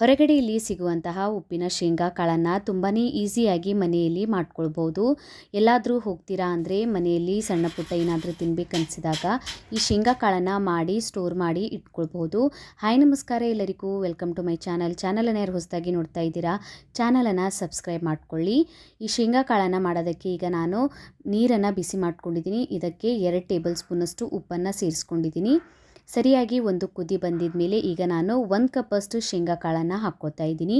ಹೊರಗಡೆಯಲ್ಲಿ ಸಿಗುವಂತಹ ಉಪ್ಪಿನ ಶೇಂಗಾ ಕಾಳನ್ನು ತುಂಬಾ ಈಸಿಯಾಗಿ ಮನೆಯಲ್ಲಿ ಮಾಡ್ಕೊಳ್ಬೋದು. ಎಲ್ಲಾದರೂ ಹೋಗ್ತೀರಾ ಅಂದರೆ ಮನೆಯಲ್ಲಿ ಸಣ್ಣ ಪುಟ್ಟ ಏನಾದರೂ ತಿನ್ಬೇಕನ್ಸಿದಾಗ ಈ ಶೇಂಗಾ ಕಾಳನ್ನು ಮಾಡಿ ಸ್ಟೋರ್ ಮಾಡಿ ಇಟ್ಕೊಳ್ಬೋದು. ಹಾಯ್, ನಮಸ್ಕಾರ ಎಲ್ಲರಿಗೂ. ವೆಲ್ಕಮ್ ಟು ಮೈ ಚಾನಲ್ ಚಾನಲನ್ನು ಯಾರು ಹೊಸದಾಗಿ ನೋಡ್ತಾ ಇದ್ದೀರಾ ಚಾನಲನ್ನು ಸಬ್ಸ್ಕ್ರೈಬ್ ಮಾಡ್ಕೊಳ್ಳಿ. ಈ ಶೇಂಗಾ ಕಾಳನ್ನು ಮಾಡೋದಕ್ಕೆ ಈಗ ನಾನು ನೀರನ್ನು ಬಿಸಿ ಮಾಡ್ಕೊಂಡಿದ್ದೀನಿ. ಇದಕ್ಕೆ ಎರಡು ಟೇಬಲ್ ಸ್ಪೂನಷ್ಟು ಉಪ್ಪನ್ನು ಸೇರಿಸ್ಕೊಂಡಿದ್ದೀನಿ. ಸರಿಯಾಗಿ ಒಂದು ಕುದಿ ಬಂದಿದ ಮೇಲೆ ಈಗ ನಾನು ಒಂದು ಕಪ್ಪಷ್ಟು ಶೇಂಗಾ ಕಾಳನ್ನು ಹಾಕ್ಕೋತಾ ಇದ್ದೀನಿ.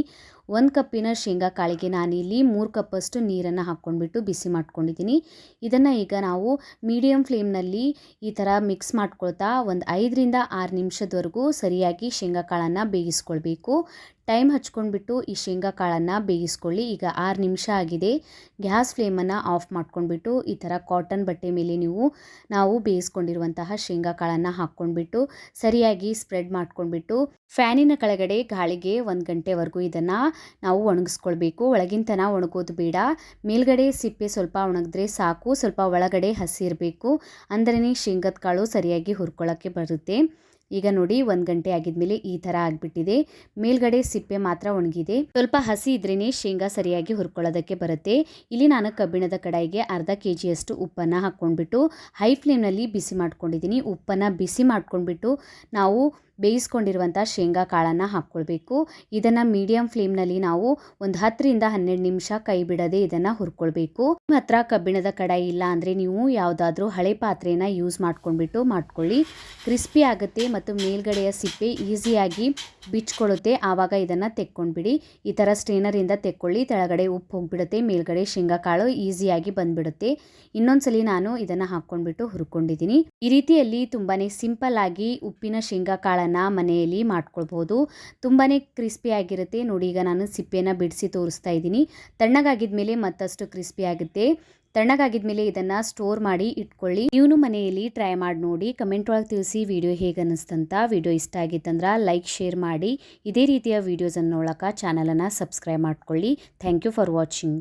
ಒಂದು ಕಪ್ಪಿನ ಶೇಂಗಾ ಕಾಳಿಗೆ ನಾನಿಲ್ಲಿ ಮೂರು ಕಪ್ಪಷ್ಟು ನೀರನ್ನು ಹಾಕ್ಕೊಂಡ್ಬಿಟ್ಟು ಬಿಸಿ ಮಾಡ್ಕೊಂಡಿದ್ದೀನಿ. ಇದನ್ನು ಈಗ ನಾವು ಮೀಡಿಯಮ್ ಫ್ಲೇಮ್ನಲ್ಲಿ ಈ ಥರ ಮಿಕ್ಸ್ ಮಾಡ್ಕೊಳ್ತಾ ಒಂದು ಐದರಿಂದ ಆರು ನಿಮಿಷದವರೆಗೂ ಸರಿಯಾಗಿ ಶೇಂಗಾ ಕಾಳನ್ನು ಬೇಯಿಸ್ಕೊಳ್ಬೇಕು. ಟೈಮ್ ಹಚ್ಕೊಂಡ್ಬಿಟ್ಟು ಈ ಶೇಂಗಾ ಕಾಳನ್ನು ಬೇಯಿಸ್ಕೊಳ್ಳಿ. ಈಗ ಆರು ನಿಮಿಷ ಆಗಿದೆ. ಗ್ಯಾಸ್ ಫ್ಲೇಮನ್ನು ಆಫ್ ಮಾಡ್ಕೊಂಡ್ಬಿಟ್ಟು ಈ ಥರ ಕಾಟನ್ ಬಟ್ಟೆ ಮೇಲೆ ನೀವು, ನಾವು ಬೇಯಿಸ್ಕೊಂಡಿರುವಂತಹ ಶೇಂಗಾ ಕಾಳನ್ನು ಹಾಕ್ಕೊಂಡ್ಬಿಟ್ಟು, ಸರಿಯಾಗಿ ಸ್ಪ್ರೆಡ್ ಮಾಡ್ಕೊಂಡ್ಬಿಟ್ಟು, ಫ್ಯಾನಿನ ಕೆಳಗಡೆ ಗಾಳಿಗೆ ಒಂದು ಗಂಟೆವರೆಗೂ ಇದನ್ನು ನಾವು ಒಣಗಿಸ್ಕೊಳ್ಬೇಕು. ಒಳಗಿನ ತನ ಒಣಗೋದು ಬೇಡ. ಮೇಲ್ಗಡೆ ಸಿಪ್ಪೆ ಸ್ವಲ್ಪ ಒಣಗಿದ್ರೆ ಸಾಕು. ಸ್ವಲ್ಪ ಒಳಗಡೆ ಹಸಿರಬೇಕು ಇರಬೇಕು. ಅಂದ್ರೇ ಶೇಂಗದ ಕಾಳು ಸರಿಯಾಗಿ ಹುರ್ಕೊಳ್ಳೋಕ್ಕೆ ಬರುತ್ತೆ. ಈಗ ನೋಡಿ ಒಂದು ಗಂಟೆ ಆಗಿದ್ಮೇಲೆ ಈ ಥರ ಆಗಿಬಿಟ್ಟಿದೆ. ಮೇಲ್ಗಡೆ ಸಿಪ್ಪೆ ಮಾತ್ರ ಒಣಗಿದೆ. ಸ್ವಲ್ಪ ಹಸಿ ಇದ್ರೇ ಶೇಂಗಾ ಸರಿಯಾಗಿ ಹುರ್ಕೊಳ್ಳೋದಕ್ಕೆ ಬರುತ್ತೆ. ಇಲ್ಲಿ ನಾನು ಕಬ್ಬಿಣದ ಕಡಾಯಿಗೆ ಅರ್ಧ ಕೆ ಜಿಯಷ್ಟು ಉಪ್ಪನ್ನು ಹಾಕ್ಕೊಂಡ್ಬಿಟ್ಟು, ಹೈ ಫ್ಲೇಮ್ನಲ್ಲಿ ಬಿಸಿ ಮಾಡ್ಕೊಂಡಿದ್ದೀನಿ. ಉಪ್ಪನ್ನು ಬಿಸಿ ಮಾಡ್ಕೊಂಡ್ಬಿಟ್ಟು, ನಾವು ಬೇಯಿಸ್ಕೊಂಡಿರುವಂಥ ಶೇಂಗಾ ಕಾಳನ್ನು ಹಾಕ್ಕೊಳ್ಬೇಕು. ಇದನ್ನು ಮೀಡಿಯಂ ಫ್ಲೇಮ್ನಲ್ಲಿ ನಾವು ಒಂದು ಹತ್ತರಿಂದ ಹನ್ನೆರಡು ನಿಮಿಷ ಕೈ ಬಿಡದೆ ಇದನ್ನು ಹುರ್ಕೊಳ್ಬೇಕು. ನಿಮ್ಮ ಹತ್ರ ಕಬ್ಬಿಣದ ಕಡಾಯಿ ಇಲ್ಲ ಅಂದರೆ ನೀವು ಯಾವುದಾದ್ರೂ ಹಳೆ ಪಾತ್ರೆನ ಯೂಸ್ ಮಾಡ್ಕೊಂಡ್ಬಿಟ್ಟು ಮಾಡ್ಕೊಳ್ಳಿ. ಕ್ರಿಸ್ಪಿ ಆಗುತ್ತೆ ಮತ್ತು ಮೇಲ್ಗಡೆಯ ಸಿಪ್ಪೆ ಈಸಿಯಾಗಿ ಬಿಚ್ಕೊಳ್ಳುತ್ತೆ. ಆವಾಗ ಇದನ್ನು ತೆಕ್ಕೊಂಡ್ಬಿಡಿ. ಈ ಥರ ಸ್ಟ್ರೇನರಿಂದ ತೆಕ್ಕೊಳ್ಳಿ. ಕೆಳಗಡೆ ಉಪ್ಪು ಹೋಗ್ಬಿಡುತ್ತೆ, ಮೇಲ್ಗಡೆ ಶೇಂಗಾ ಕಾಳು ಈಸಿಯಾಗಿ ಬಂದ್ಬಿಡುತ್ತೆ. ಇನ್ನೊಂದ್ಸಲಿ ನಾನು ಇದನ್ನು ಹಾಕ್ಕೊಂಡ್ಬಿಟ್ಟು ಹುರ್ಕೊಂಡಿದ್ದೀನಿ. ಈ ರೀತಿಯಲ್ಲಿ ತುಂಬಾ ಸಿಂಪಲ್ ಆಗಿ ಉಪ್ಪಿನ ಶೇಂಗಾ ಕಾಳನ್ನು ಮನೆಯಲ್ಲಿ ಮಾಡ್ಕೊಳ್ಬೋದು. ತುಂಬಾ ಕ್ರಿಸ್ಪಿ ಆಗಿರುತ್ತೆ. ನೋಡಿ, ಈಗ ನಾನು ಸಿಪ್ಪೆನ ಬಿಡಿಸಿ ತೋರಿಸ್ತಾ ಇದ್ದೀನಿ. ತಣ್ಣಗಾಗಿದ ಮೇಲೆ ಮತ್ತಷ್ಟು ಕ್ರಿಸ್ಪಿ ಆಗುತ್ತೆ. ತಣ್ಣಗಾಗಿದ ಮೇಲೆ ಇದನ್ನು ಸ್ಟೋರ್ ಮಾಡಿ ಇಟ್ಕೊಳ್ಳಿ. ನೀವು ಮನೆಯಲ್ಲಿ ಟ್ರೈ ಮಾಡಿ ನೋಡಿ. ಕಮೆಂಟ್ ಒಳಗೆ ತಿಳಿಸಿ ವಿಡಿಯೋ ಹೇಗೆ ಅನ್ನಿಸ್ತಂತ. ವಿಡಿಯೋ ಇಷ್ಟ ಆಗಿತ್ತಂದ್ರೆ ಲೈಕ್, ಶೇರ್ ಮಾಡಿ. ಇದೇ ರೀತಿಯ ವೀಡಿಯೋಸನ್ನು ನೋಡೋಕೆ ಚಾನಲನ್ನು ಸಬ್ಸ್ಕ್ರೈಬ್ ಮಾಡ್ಕೊಳ್ಳಿ. Thank you for watching.